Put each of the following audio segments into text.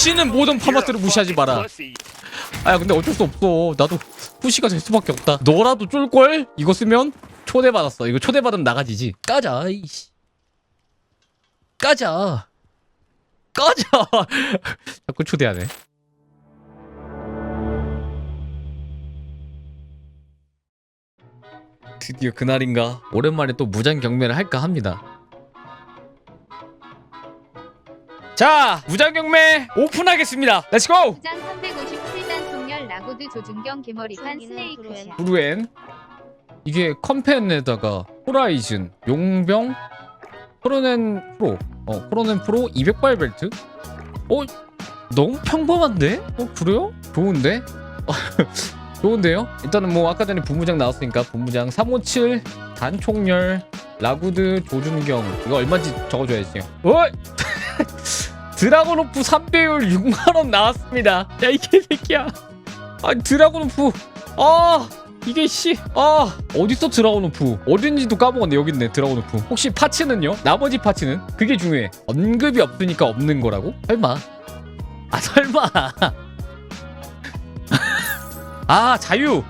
다시는 모든 파마스를 무시하지 마라. 아 근데 어쩔 수 없어. 나도 푸시가 될 수밖에 없다. 너라도 쫄걸? 이거 쓰면 초대받았어. 이거 초대받으면 나가지지. 까자. 이씨. 까자. 까자. 자꾸 초대하네. 드디어 그날인가 오랜만에 또 무장 경매를 할까 합니다. 자 무장 경매 오픈하겠습니다. 렛츠고! 부장 357단 동열 라고드 조준경 개머리판 스네이크샷 브루엔? 이게 컴펜에다가 호라이즌 용병 코로넨 프로. 어 코로넨 프로 200발 벨트? 어 너무 평범한데? 어 그래요? 좋은데? 좋은데요? 일단은 뭐 아까 전에 분무장 나왔으니까 분무장 357 단총열 라구드 조준경. 이거 얼마인지 적어줘야지. 어 드라곤 오프 3배율 6만원 나왔습니다. 야 이 개새끼야. 아 드라곤 오프. 아 이게 씨, 아 어딨어 드라곤 오프? 어딘지도 까먹었네 여기 있네 드라곤 오프. 혹시 파츠는요? 나머지 파츠는? 그게 중요해. 언급이 없으니까 없는 거라고? 설마. 아 설마. 아 자유.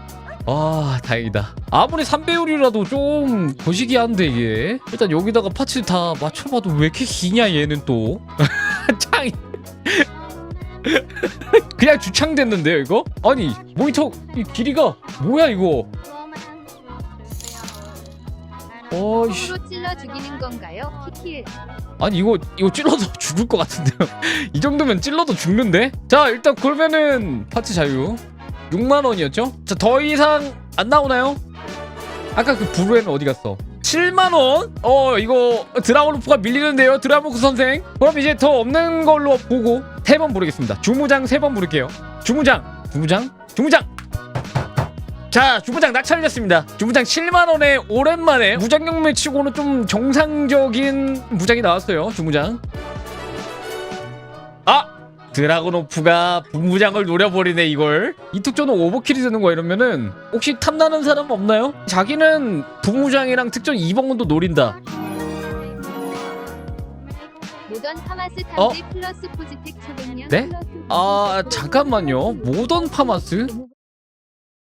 아 다행이다. 아무리 3배율이라도 좀 거시기 한데 이게. 일단 여기다가 파츠 다 맞춰봐도 왜 이렇게 기냐 얘는 또 그냥 주창됐는데요 이거? 아니 모니터 이 길이가 뭐야 이거? 어이씨. 손으로 찔러 죽이는 건가요? 키킬 아니 이거 이거 찔러도 죽을 것 같은데요. 이 정도면 찔러도 죽는데? 자 일단 그러면은 파츠 자유. 6만원이었죠? 자 더 이상 안 나오나요? 아까 그 브루에는 어디 갔어 7만원? 어 이거 드라곤루프가 밀리는데요 드라모크 선생. 그럼 이제 더 없는 걸로 보고 세번 부르겠습니다. 주무장 세번 부를게요. 주무장 주무장 주무장. 자 주무장 낙찰됐습니다. 주무장 7만원에 오랜만에 무장경매 치고는 좀 정상적인 무장이 나왔어요 주무장. 아 드라곤오프가 분무장을 노려버리네 이걸 이 특전은 오버킬이 되는 거야 이러면은 혹시 탐나는 사람 없나요? 자기는 분무장이랑 특전 2번도 노린다 모던 파마스 어? 탐지 플러스 포지텍 초백년 네? 플러스 아 잠깐만요 모던 파마스?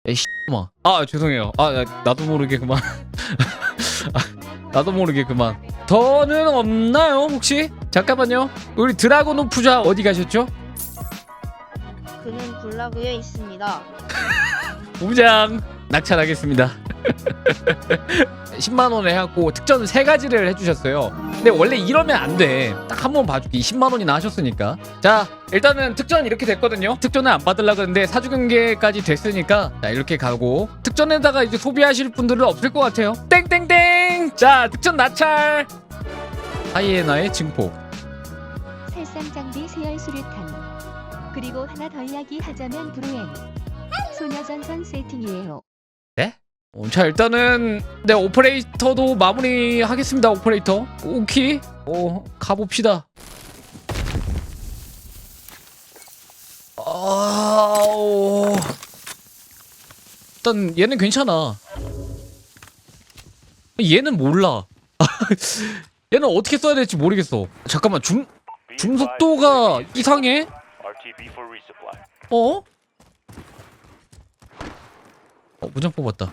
에이 씨마 아 죄송해요 아 나- 나도 모르게 그만 아, 나도 모르게 그만 더는 없나요 혹시? 잠깐만요 우리 드라곤 오프자 어디 가셨죠? 그는 굴라그에 있습니다. 무장 낙찰하겠습니다. 10만 원에 해갖고 특전 세 가지를 해주셨어요. 근데 원래 이러면 안 돼 딱 한 번 봐줄게. 20만 원이나 하셨으니까. 자 일단은 특전 이렇게 됐거든요. 특전을 안 받으려고 했는데 사주 경계까지 됐으니까 자 이렇게 가고. 특전에다가 이제 소비하실 분들은 없을 것 같아요. 땡땡땡! 자 특전 낙찰! 하이에나의 증폭. 살상 장비 세열 수류탄. 그리고 하나 더 이야기하자면 브루엔. 소녀전선 세팅이에요. 어, 자 일단은 네 오퍼레이터도 마무리하겠습니다 오퍼레이터. 오케이 어 가봅시다. 아 오. 일단 얘는 괜찮아. 얘는 몰라. 얘는 어떻게 써야 될지 모르겠어. 잠깐만 줌, 줌 속도가 이상해? 어? 어 무장 뽑았다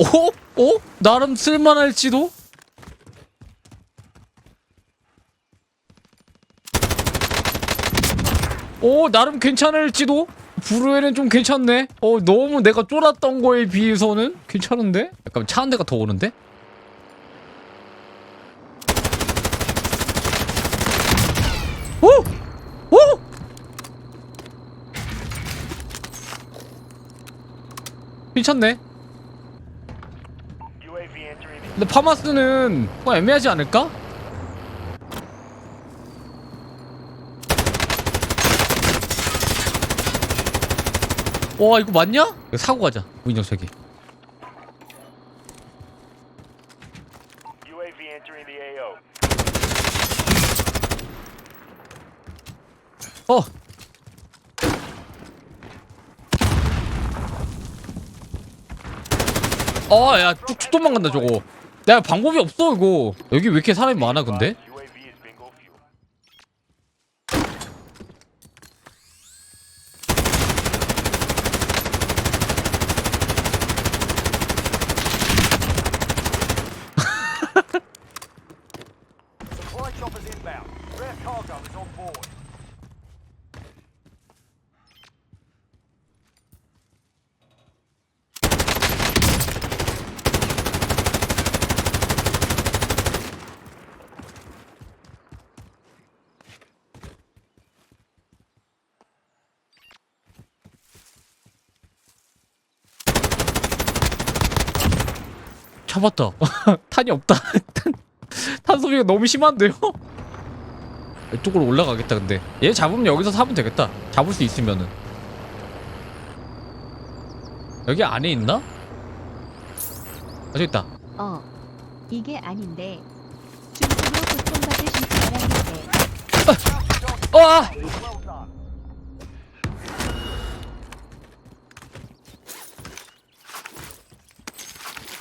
어? 어? 나름 쓸만할지도? 어 나름 괜찮을지도? 브루에는 좀 괜찮네 어 너무 내가 쫄았던 거에 비해서는 괜찮은데? 약간 차 한 대가 더 오는데? 오! 오! 괜찮네. 근데 파마스는 뭐 애매하지 않을까? 와 이거 맞냐? 이거 사고 가자 entering the AO. 어 어 야 쭉쭉 도망간다 저거 내가 방법이 없어 이거. 여기 왜 이렇게 사람이 많아 근데 UAV is bingo fuel. Supply choppers inbound. Rare cargo is on board. 잡았다. 탄이 없다. 탄, 탄 소비가 너무 심한데요? 이쪽으로 올라가겠다 근데. 얘 잡으면 여기서 사면 되겠다. 잡을 수 있으면은. 여기 안에 있나? 아 저기 있다. 어, 이게 아닌데. 중국으로 고통받으실 바라는데 아!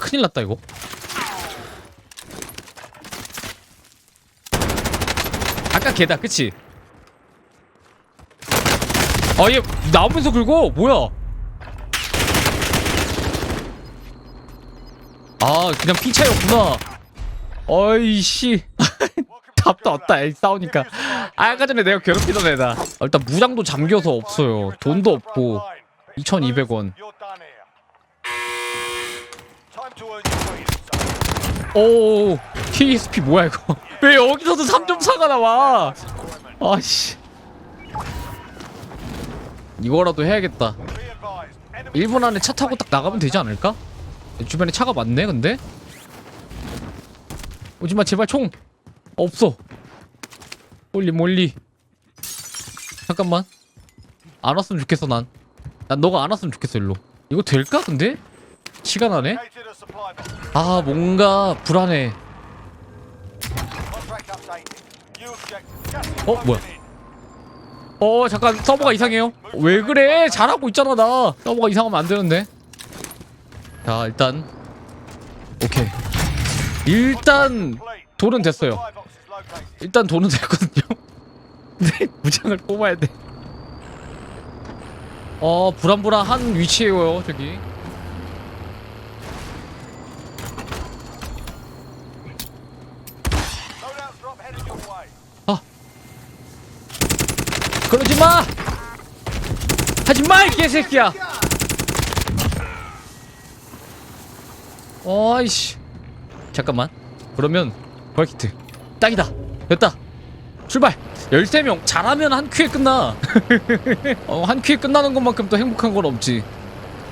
큰일 났다 이거. 아까 걔다 그치? 아얘 나오면서 긁어? 뭐야? 아 그냥 피 차이였구나. 어이씨. 답도 없다 애 싸우니까. 아, 아까 전에 내가 괴롭히던 애다. 아, 일단 무장도 잠겨서 없어요. 돈도 없고. 2200원 오 KSP 뭐야 이거? 왜 여기서도 3.4가 나와? 아씨. 이거라도 해야겠다. Be advised. Enemy 1분 안에 차 타고 딱 나가면 되지 않을까? 주변에 차가 많네 근데? 오지마 제발 총! 없어. 몰리 몰리. 잠깐만. 안 왔으면 좋겠어 난. 난 너가 안 왔으면 좋겠어 일로. 이거 될까 근데? 시간 안에? 아 뭔가 불안해. 어, 뭐야? 어 잠깐 서버가 이상해요? 왜 그래? 잘하고 있잖아 나. 서버가 이상하면 안 되는데. 자 일단. 오케이. 일단. 돌은 됐어요. 일단 돈은 됐거든요. 근데 무장을 뽑아야 돼어 불안불안한 위치에요 저기 그러지 마! 하지 마 이 개새끼야! 어이씨. 잠깐만. 그러면 벌키트. 딱이다. 됐다. 출발. 13명. 잘하면 한 큐에 끝나. 어, 한 큐에 끝나는 것만큼 또 행복한 건 없지.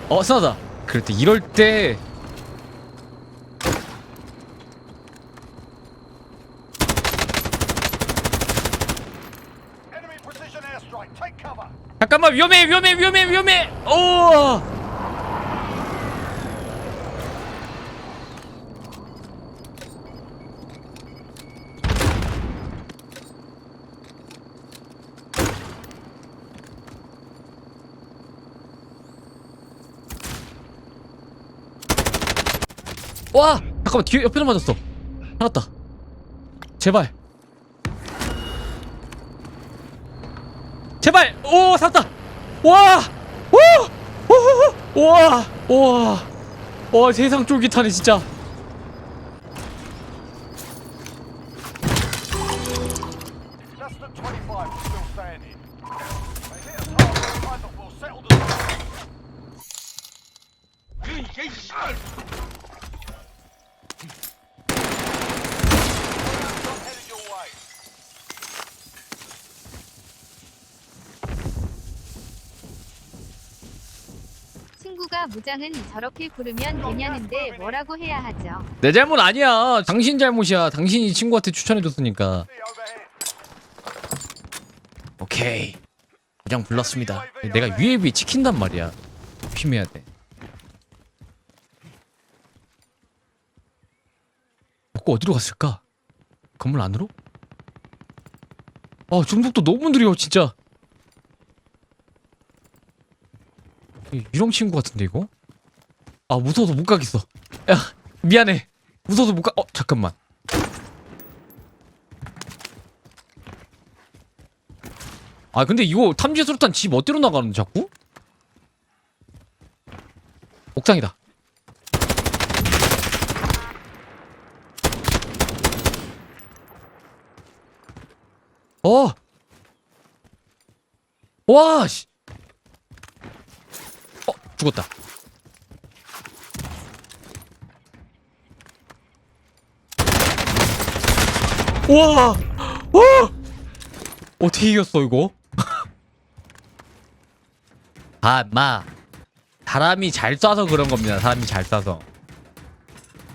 어 스나다. 그럴 때 이럴 때 Enemy precision airstrike. Take cover. 잠깐만 위험해 위험해 위험해 위험해. 오 와 잠깐만 뒤에 옆에서 맞았어. 살았다. 제발 제발 오 살았다 와와 와 세상 쫄깃하네 진짜 친구가 무장은 저렇게 부르면 되냐는데 뭐라고 해야 하죠? 내 잘못 아니야 당신 잘못이야 당신이 친구한테 추천해줬으니까. 오케이 부장 불렀습니다 내가 UAV 찍힌단 말이야 조심해야 돼 먹고 어디로 갔을까? 건물 안으로? 아 중국도 너무 느려 진짜 이- 이런 친구 같은데 이거? 아 무서워서 못 가겠어 야 미안해 무서워서 못 가. 어 잠깐만. 아 근데 이거 탐지 수류탄 집 어디로 나가는 자꾸? 옥상이다. 어. 와 씨. 어 죽었다. 우와! 와! 어떻게 이겼어 이거? 아, 마. 사람이 잘 쏴서 그런 겁니다. 사람이 잘 쏴서.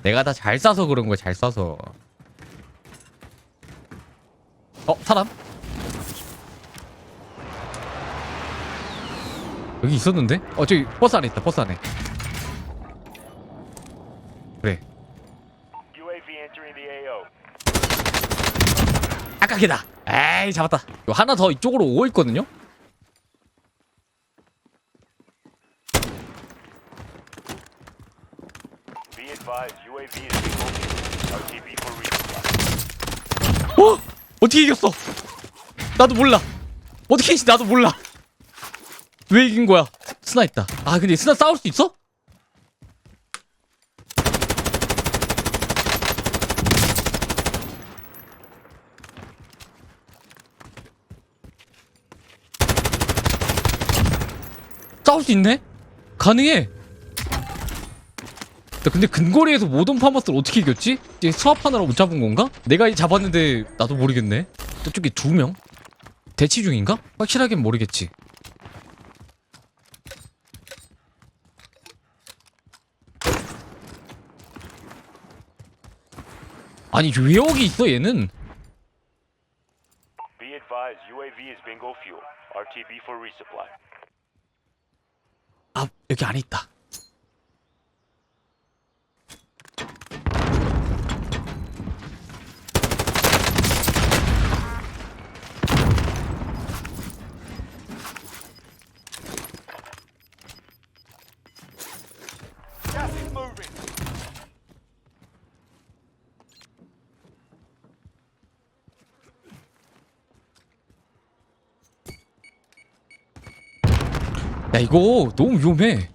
내가 다 잘 쏴서 그런 거야. 잘 쏴서. 어, 사람? 여기 있었는데? 어, 저기 버스 안에 있다. 버스 안에. 그래. UAV entering the AO. 아까기다. 에이, 잡았다. 이거 하나 더 이쪽으로 오고 있거든요. Be advised, UAV is being overviewed. RTB for resupply. 어? 어떻게 이겼어? 나도 몰라. 어떻게 이겼지? 나도 몰라. 왜 이긴 거야? 스나 있다. 아 근데 스나 싸울 수 있어? 싸울 수 있네? 가능해. 나 근데 근거리에서 모던 파머스를 어떻게 이겼지? 이게 수압하느라 못 잡은 건가? 내가 이 잡았는데 나도 모르겠네. 저쪽에 두 명? 대치 중인가? 확실하긴 모르겠지. 아니 왜 여기 있어 얘는? Be advised, UAV is bingo fuel. RTB for resupply. 아 여기 안에 있다. 야 이거 너무 위험해.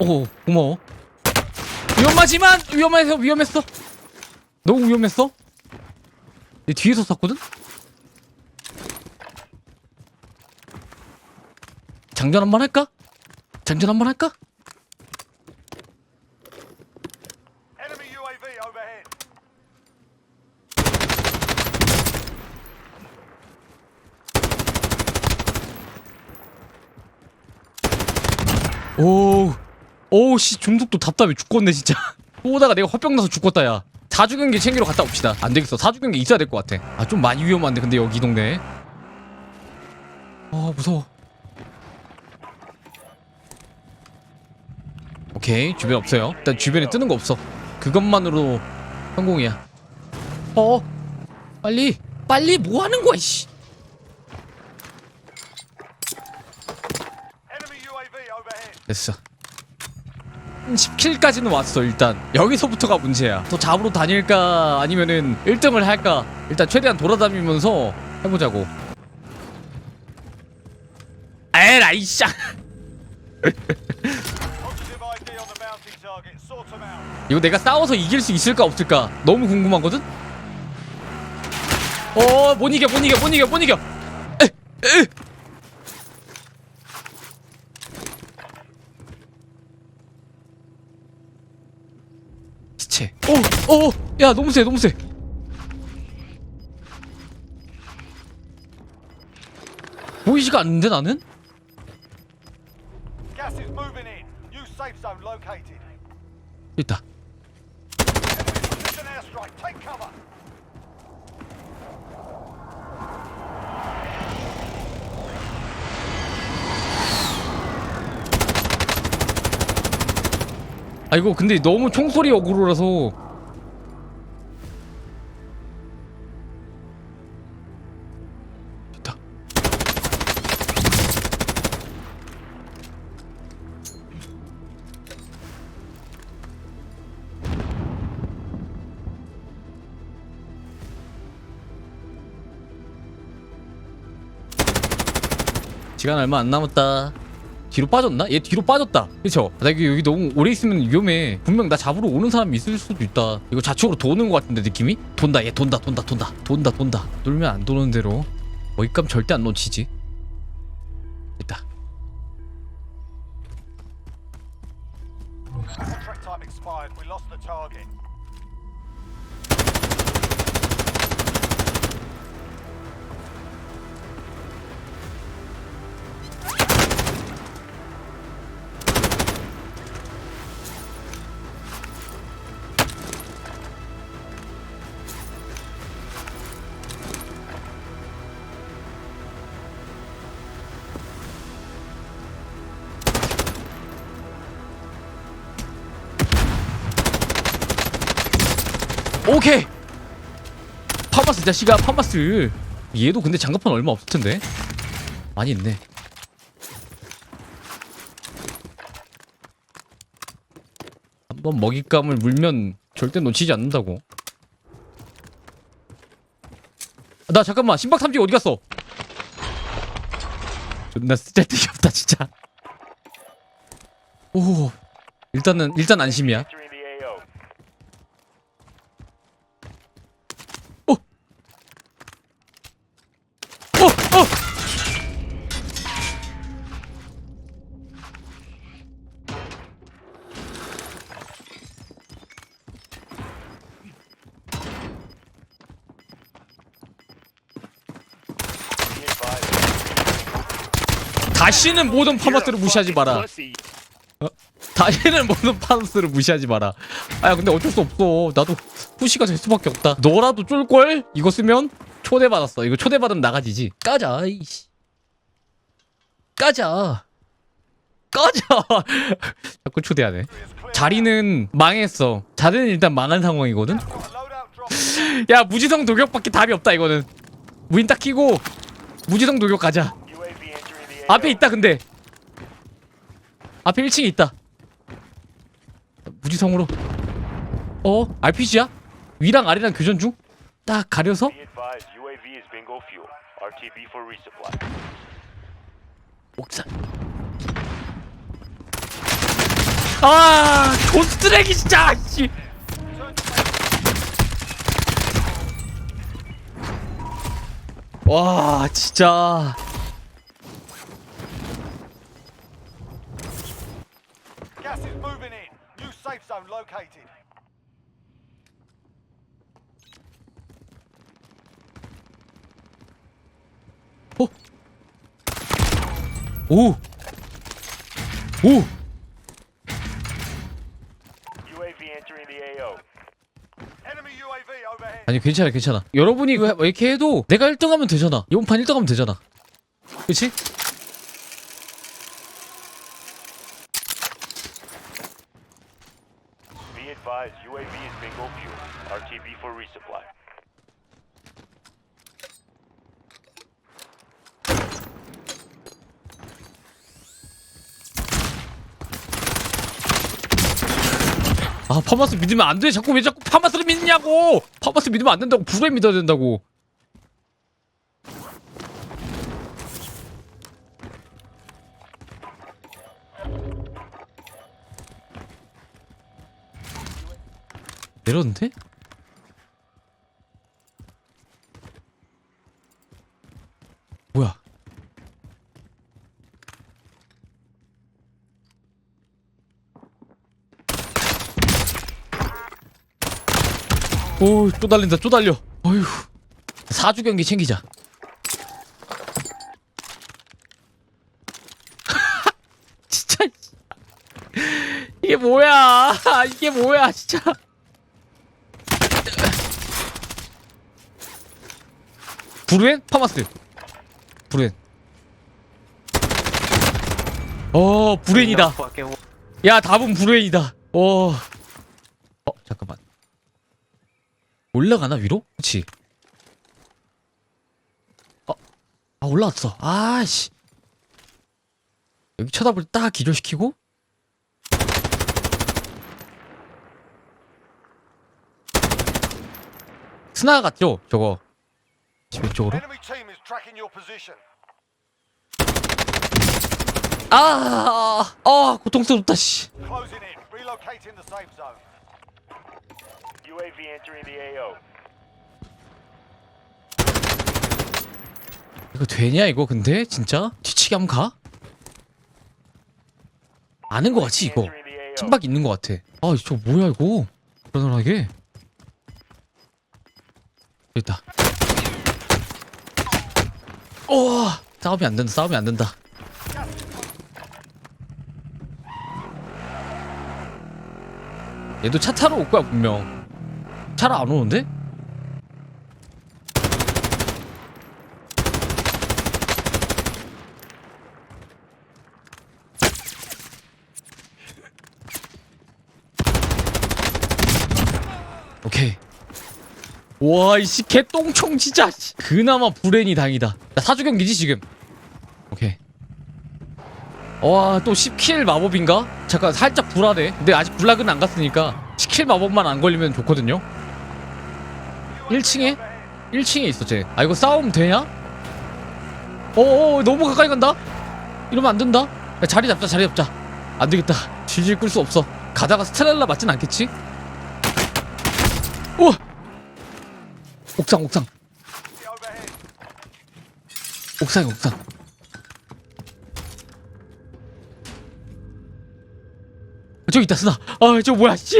오 고마워. 위험하지만 위험해서 위험했어. 너무 위험했어. 내 뒤에서 쐈거든. 장전 한 번 할까? 장전 한 번 할까? Enemy UAV overhead. 오, 오우 씨 중독도 답답해 죽겠네 진짜. 오다가 내가 화병 나서 죽겠다 야. 사주경기 챙기러 갔다 옵시다. 안 되겠어. 사주경기 있어야 될 것 같아. 아 좀 많이 위험한데 근데 여기 이 동네. 아 무서워. 오케이 주변 없어요. 일단 주변에 뜨는 거 없어. 그것만으로 성공이야. 어, 빨리 빨리 뭐 하는 거야 씨. 됐어. 10킬까지는 왔어 일단 여기서부터가 문제야 더 잡으러 다닐까 아니면은 1등을 할까 일단 최대한 돌아다니면서 해보자고 에라이 쌍 Positive ID on the mounting target. Sort them out. 이거 내가 싸워서 이길 수 있을까 없을까 너무 궁금하거든 어못 이겨 못 이겨 못 이겨 못 이겨 에, 에. 시체 오 오 야 너무 세 너무 세. 보이지가 않는데 나는 아 이거 근데 너무 총소리 어그로라서. 좋다. 시간 얼마 안 남았다. 뒤로 빠졌나? 얘 뒤로 빠졌다. 그쵸? 나 여기, 너무 오래 있으면 위험해. 분명 나 잡으러 오는 사람이 있을 수도 있다. 이거 좌측으로 도는 것 같은데 느낌이? 돈다 얘 돈다 돈다 돈다 돈다 돈다. 놀면 안 도는 대로 먹잇감 절대 안 놓치지. 오케이. 파마스 자식아 파마스. 얘도 근데 장갑판 얼마 없을 텐데. 많이 있네. 한번 먹잇감을 물면 절대 놓치지 않는다고. 나 잠깐만 심박 삼지 어디 갔어? 존나 쓸데기 없다 진짜. 오 일단은 일단 안심이야. 다시는 모든 파마스를 무시하지 마라. 어? 다시는 모든 파마스를 무시하지 마라. 아야 근데 어쩔 수 없어. 나도 푸시가 될 수밖에 없다. 너라도 쫄걸? 이거 쓰면 초대받았어. 이거 초대받으면 나가지지. 까자. 이씨. 까자. 까자. 자꾸 초대하네. 자리는 망했어. 자리는 일단 망한 상황이거든. 야 무지성 돌격밖에 답이 없다 이거는. 무인 딱 키고 무지성 돌격 가자. 앞에 있다 근데 앞에 1층에 있다 무지성으로 어? RPG야? 위랑 아래랑 교전 중? 딱 가려서. 옥상 아 고스트랙이 진짜 씨. 와 진짜 located. 어? 오! 오! UAV entering the AO. Enemy UAV overhead. 아니 괜찮아 괜찮아 여러분이 그- 이렇게 해도 내가 1등하면 되잖아 이번 판 1등하면 되잖아 그치? Be advised. UAV is bingo fuel. Resupply. 아 파마스 믿으면 안 돼. 자꾸 왜 자꾸 파마스를 믿냐고. 파마스 믿으면 안 된다고. 불에 믿어야 된다고 오, 또 달린다, 또 달려. 어휴. 사주 경기 챙기자. 진짜. 이게 뭐야? 이게 뭐야, 진짜. 브루엔? 파마스. 브루엔. 어, 브루엔이다. 야, 답은 브루엔이다. 어. 어, 잠깐만. 올라가나 위로? 그치? 어, 아 올라왔어. 아씨. 여기 쳐다볼 때딱 기절시키고? 스나 같죠 저거? 집 왼쪽으로? Position. 아, 아, 고통스럽다, 씨. UAV entering the AO. 이거 되냐, 이거 근데? 진짜? 뒤치기 한번 가? 아는 거 같지, 이거? Entering the AO. 찐박 있는 거 같아. 아, 저 뭐야, 이거? 불안하게. 있다. 오, 싸움이 안 된다, 싸움이 안 된다. 얘도 차 타러 올 거야, 분명. 차로 안 오는데? 오케이. 와, 이씨 개똥총 진짜. 씨. 그나마 불행이 당이다. 나 사주 경기지 지금. 오케이. 와, 또 10킬 마법인가? 잠깐 살짝 불안해. 근데 아직 블락은 안 갔으니까 10킬 마법만 안 걸리면 좋거든요. 1층에? 1층에 있어, 쟤. 아, 이거 싸움 되냐? 어어, 너무 가까이 간다? 이러면 안 된다. 야, 자리 잡자, 자리 잡자. 안 되겠다. 질질 끌 수 없어. 가다가 스트렐라 맞진 않겠지? 우와! 옥상, 옥상. 옥상이 옥상. 아, 저기 있다, 스나. 아, 저 뭐야, 씨.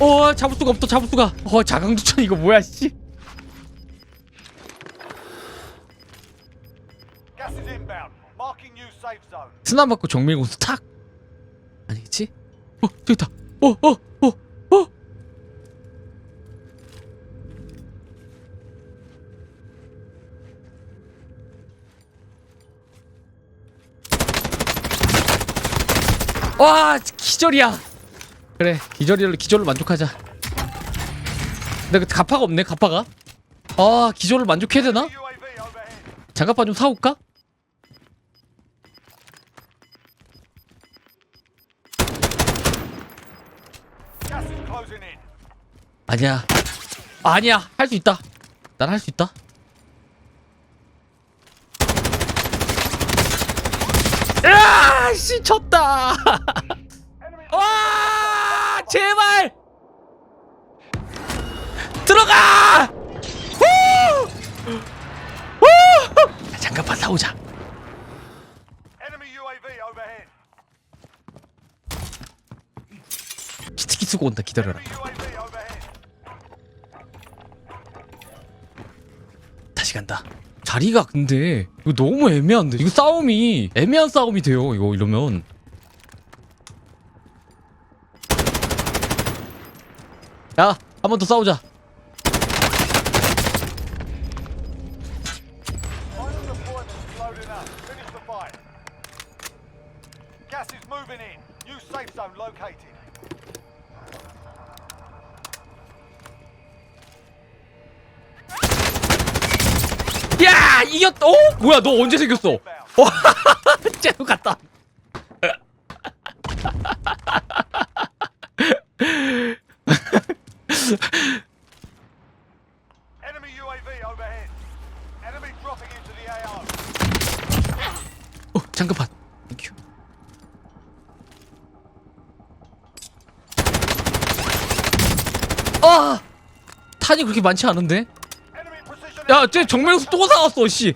어, 잡을 수가 없어, 잡을 수가. 어, 자강두천 이거 뭐야, 씨. 스나 맞고 정밀공수 탁. 아니겠지? 어, 저기 있다. 어, 어, 어, 어. 와, 기절이야. 그래, 기절로 기절로 만족하자. 근데 그 가파가 없네, 가파가. 아, 기절로 만족해야 되나? 장갑바 좀 사올까? 아니야. 아니야. 할 수 있다. 난 할 수 있다. 으아! 씨, 쳤다. UAV overhead. 치트키 쓰고 온다. 기다려라. 다시 간다. 자리가 근데 이거 너무 애매한데 이거 싸움이 애매한 싸움이 돼요 이거 이러면 야 한 번 더 싸우자 너 언제 생겼어. 와 쟤도 갔다 Enemy UAV overhead. Enemy dropping into the AO. 어 잠깐만 땡큐 아 탄이 그렇게 많지 않은데 Enemy precision. 야, 쟤 정면에서 또 나왔어, 씨.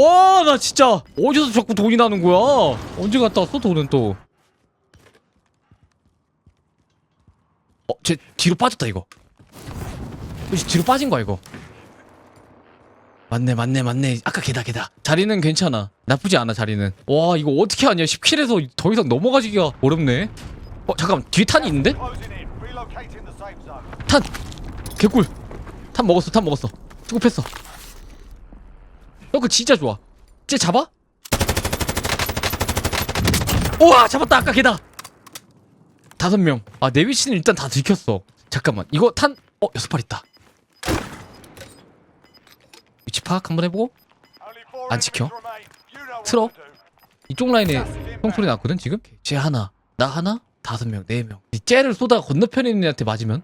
와, 나 진짜 어디서 자꾸 돈이 나는 거야? 언제 갔다 왔어, 돈은 또? 어, 쟤 뒤로 빠졌다 이거. 혹시 뒤로 빠진 거야 이거? 맞네, 맞네, 맞네. 아까 걔다, 걔다. 자리는 괜찮아. 나쁘지 않아, 자리는. 와, 이거 어떻게 하냐? 10킬에서 더 이상 넘어가기가 어렵네. 어, 잠깐만, 뒤에 탄이 있는데? 탄! 개꿀! 탄 먹었어, 탄 먹었어. 투급했어. 어, 그 진짜 좋아. 쟤 잡아? 우와, 잡았다. 아까 걔다. 다섯 명. 아, 내 위치는 일단 다 들켰어. 잠깐만. 이거 탄, 어, 여섯 발 있다. 위치 파악 한번 해보고. 안 지켜? 틀어. 이쪽 라인에 총소리 났거든, 지금? 쟤 하나, 나 하나, 다섯 명, 네 쟤를 쏘다가 건너편에 있는 애한테 맞으면?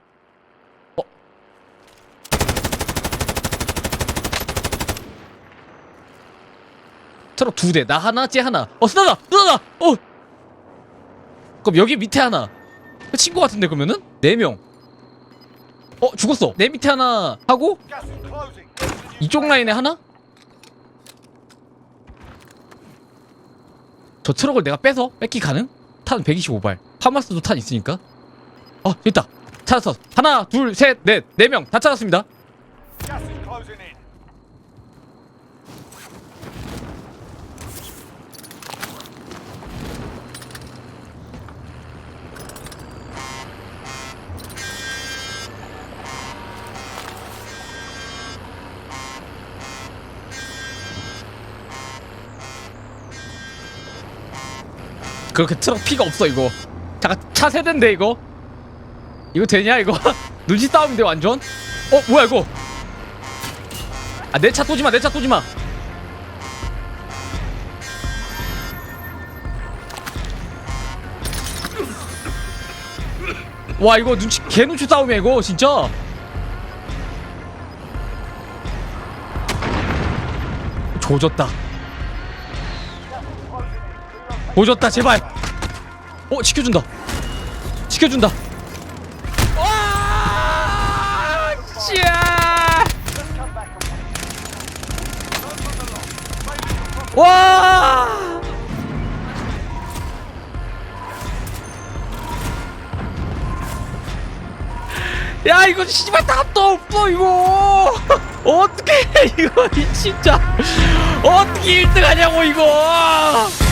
트럭 두 대 나 하나 쟤 하나. 어 스나다 스나다! 어! 그럼 여기 밑에 하나. 그 친구 같은데 그러면은? 네 명 어 죽었어. 내 밑에 하나 하고. 이쪽 라인에 하나? 저 트럭을 내가 빼서 뺏기 가능? 탄 125발. 파마스도 탄 있으니까. 어 있다. 찾았어. 하나 둘 셋 넷. 네 명. 다 찾았습니다 그렇게 트럭 피가 없어 이거. 잠깐 차 세대인데 이거? 이거 되냐 이거? 눈치 싸움인데 완전? 어 뭐야 이거? 아 내 차 쏘지마 내 차 쏘지마. 와 이거 눈치 개 눈치 싸움이야 이거 진짜. 조졌다 조졌다 제발. 어 지켜준다. 지켜준다. 와 짜! 와. 야 이거 씨발 답도 없어 이거. 어떻게 이거 이 진짜. 어떻게 1등 하냐고 이거